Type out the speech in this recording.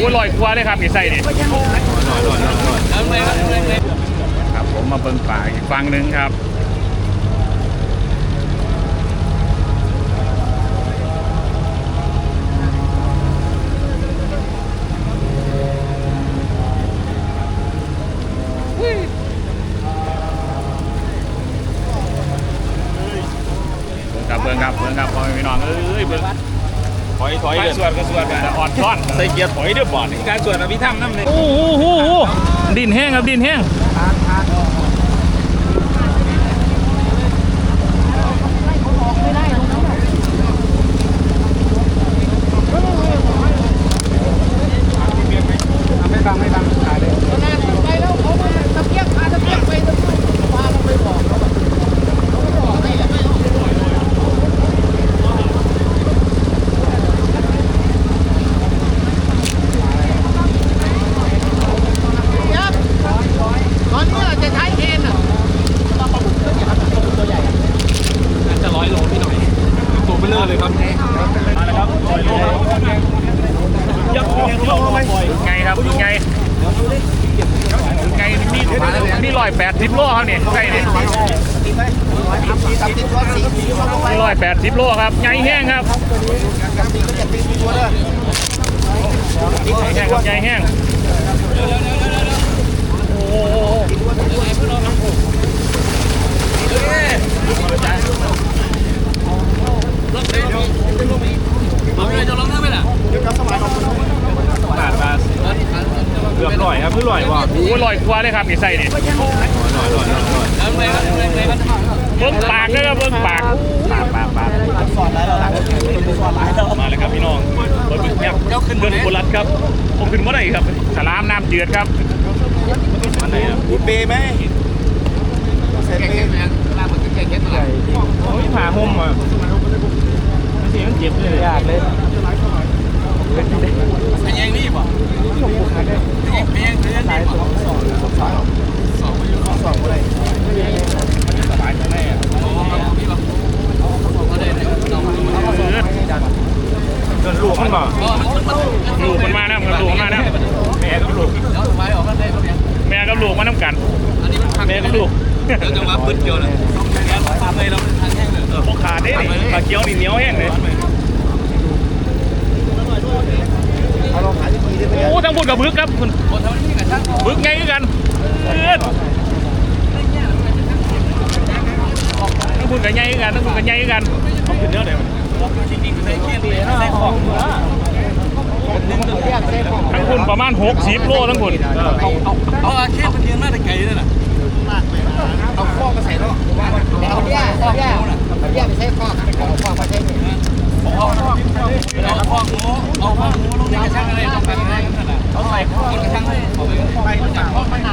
อ้ลอยกว่าเลยครับนี่ใส่นี่ครับผมมาเบิ่งป่าอีกฝั่งหนึ่งครับเบิ่งครับเบิ่งครับเบิ่งครับพ่อแม่พี่น้องเอ้ยเบิ่ง ถอยถอยไปเดินสวดก็สวดไปอ่อนช้อนใส่เกียร์ถอยเดือบอดการสวดอภิธรรมน้ำเลยโอ้โหโหโหดินแห้งครับดินแห้งน่าจะร้อยโลพี่หน่อยตัว เลอเลยครับมาแล้วครับร้อยโลยักษ์ยักษ์เข้าไงครับไงไงนี่นี่ลอยแปดสิบโลครับเนี่ยไก่เนี่ยนี่ลอยแปดสิบโลครับไงแห้งครับไงแห้งครับไงแห้งโอ้โห บาทบาทเกือบร้อย ครับเพื่อร้อยว่ะโอ้ลอยกว่าเลยครับนี่ใส่เนี่ยร้อยร้อยร้อยร้อยเบิ้งปากเลยครับเบิ้งปากปากปากปากมาเลยครับพี่น้องรถบึกยักษ์เดินโบรัสครับผมขึ้นเมื่อไหร่ครับสลามน้ำเดือดครับมันไหนอะพูดเปย์ไหมเสร็จเปย์โอ้ยผ่าห่มอะไม่ใช่มันเจ็บเลยยากเลย เดิน ลูกมันบ่ลูกมันมาน้ำกับลูกมันมาน้แม่กับลูกแม่กับลูกมาน้ำกันแม่กับลูกจะมาปืนเกี่ยวเลยพวกขาดได้ขาเคี้ยวนี่เหนียวแห้งเลยโอ้ทั้งบุญกับบึกครับคุณบึกไงกันเอื้อนทั้งบุญกับไงกันทั้งบุญกับไงกันเขาขึ้นเยอะเลย ทั้งบุญประมาณ60โลทั้งบุญเอาอาชีพมันยืนมาแต่ไกลเลยน่ะเอาข้อมาใส่แล้วเอาแย่เอาแย่เอาแย่ไปใช้ข้อเอาข้อมาใช้เอาข้อเอาข้อหมูเอาข้อหมูลงในกระชังอะไรลงไปอะไรกันเอาใส่ข้อกระชังเลยเอาไปไปจากข้อมันหนา